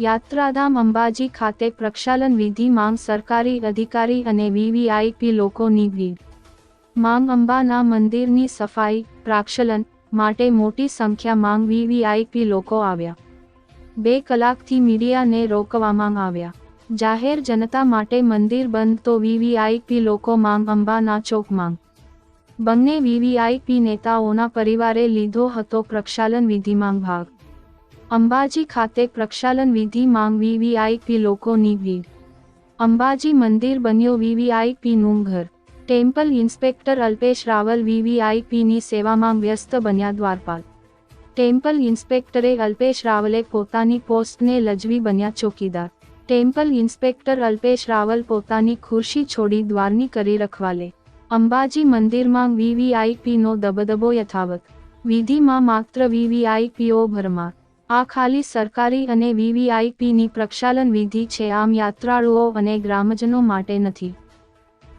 યાત્રાધામ અંબાજી ખાતે પ્રક્ષાલન વિધિ માંગ સરકારી અધિકારી અને વીવીઆઈપી લોકોની ભીડ. માંગ અંબાના મંદિરની સફાઈ, પ્રાક્ષલન માટે મોટી સંખ્યા માંગ વીવીઆઈપી લોકો આવ્યા. બે કલાકથી મીડિયાને રોકવામાં આવ્યા. જાહેર જનતા માટે મંદિર બંધ તો વીવીઆઈપી લોકો માંગ અંબાના ચોક માંગ. બંને વીવીઆઈપી નેતાઓના પરિવારે લીધો હતો પ્રક્ષાલન વિધિમાં ભાગ. અંબાજી ખાતે પ્રક્ષાલન વિધિ માંગ વીવીઆઈપી લોકોની ભીડ. અંબાજી મંદિર બન્યો વીવીઆઈપીનું ઘર. ટેમ્પલ ઇન્સ્પેક્ટર અલ્પેશ રાવલ વીવીઆઈપીની સેવામાં વ્યસ્ત બન્યા દ્વારપાલ. ટેમ્પલ ઇન્સ્પેક્ટરે અલ્પેશ રાવલે પોતાની પોસ્ટને લજવી બન્યા ચોકીદાર. ટેમ્પલ ઇન્સ્પેક્ટર અલ્પેશ રાવલ પોતાની ખુરશી છોડી દ્વારની કરી રખવાલે. અંબાજી મંદિરમાં વીવીઆઈપીનો દબદબો યથાવત. વિધિમાં માત્ર વીવીઆઈપીઓ ભરમાર. આ ખાલી સરકારી અને વીવીઆઈપીની પ્રક્ષાલન વિધિ છે. આમ યાત્રાળુઓ અને ગ્રામજનો માટે નથી.